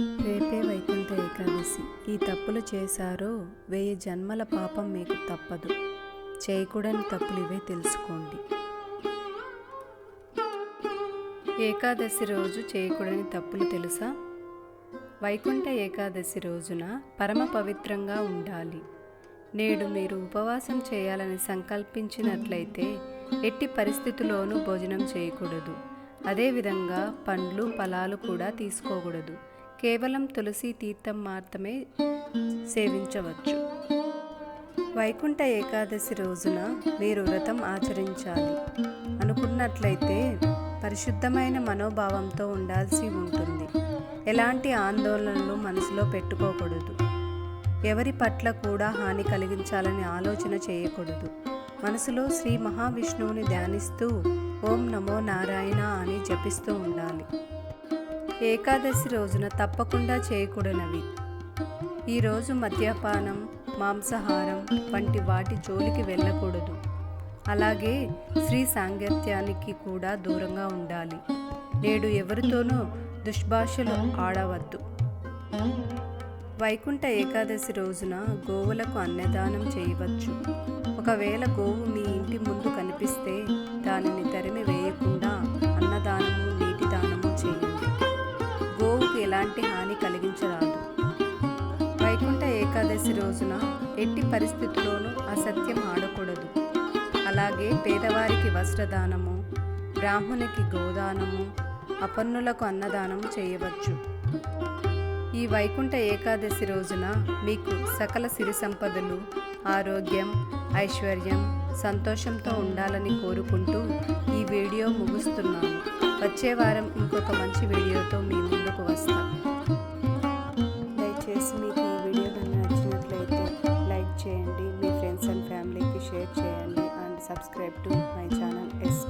రేపే వైకుంఠ ఏకాదశి. ఈ తప్పులు చేశారో వెయ్యి జన్మల పాపం మీకు తప్పదు. చేయకూడని తప్పులు ఇవే తెలుసుకోండి. ఏకాదశి రోజు చేయకూడని తప్పులు తెలుసా? వైకుంఠ ఏకాదశి రోజున పరమ పవిత్రంగా ఉండాలి. నేడు మీరు ఉపవాసం చేయాలని సంకల్పించినట్లయితే ఎట్టి పరిస్థితుల్లోనూ భోజనం చేయకూడదు. అదేవిధంగా పండ్లు ఫలాలు కూడా తీసుకోకూడదు. కేవలం తులసి తీర్థం మాత్రమే సేవించవచ్చు. వైకుంఠ ఏకాదశి రోజున మీరు వ్రతం ఆచరించాలి. అనుకున్నట్లయితే పరిశుద్ధమైన మనోభావంతో ఉండాల్సి ఉంటుంది. ఎలాంటి ఆందోళనలు మనసులో పెట్టుకోకూడదు. ఎవరి పట్ల కూడా హాని కలిగించాలని ఆలోచన చేయకూడదు. మనసులో శ్రీ మహావిష్ణువుని ధ్యానిస్తూ ఓం నమో నారాయణ అని జపిస్తూ ఉండాలి. ఏకాదశి రోజున తప్పకుండా చేయకూడనవి. ఈరోజు మద్యపానం మాంసాహారం వంటి వాటి జోలికి వెళ్ళకూడదు. అలాగే స్త్రీ సాంగత్యానికి కూడా దూరంగా ఉండాలి. నేడు ఎవరితోనూ దుష్భాషలు ఆడవద్దు. వైకుంఠ ఏకాదశి రోజున గోవులకు అన్నదానం చేయవచ్చు. ఒకవేళ గోవు మీ ఇంటి ముందు కనిపిస్తే ఎలాంటి హాని కలిగించరాదు. వైకుంఠ ఏకాదశి రోజున ఎట్టి పరిస్థితుల్లోనూ అసత్యం ఆడకూడదు. అలాగే పేదవారికి వస్త్రదానము బ్రాహ్మణునికి గోదానము అపన్నులకు అన్నదానం చేయవచ్చు. ఈ వైకుంఠ ఏకాదశి రోజున మీకు సకల సిరి సంపదలు ఆరోగ్యం ఐశ్వర్యం సంతోషంతో ఉండాలని కోరుకుంటూ ఈ వీడియో ముగుస్తున్నాను. వచ్చే వారం ఇంకొక మంచి వీడియోతో మీ ముందుకు వస్తాం. దయచేసి మీకు ఈ వీడియో కనుక నచ్చినట్లయితే లైక్ చేయండి మీ ఫ్రెండ్స్ అండ్ ఫ్యామిలీకి షేర్ చేయండి and subscribe to my channel yes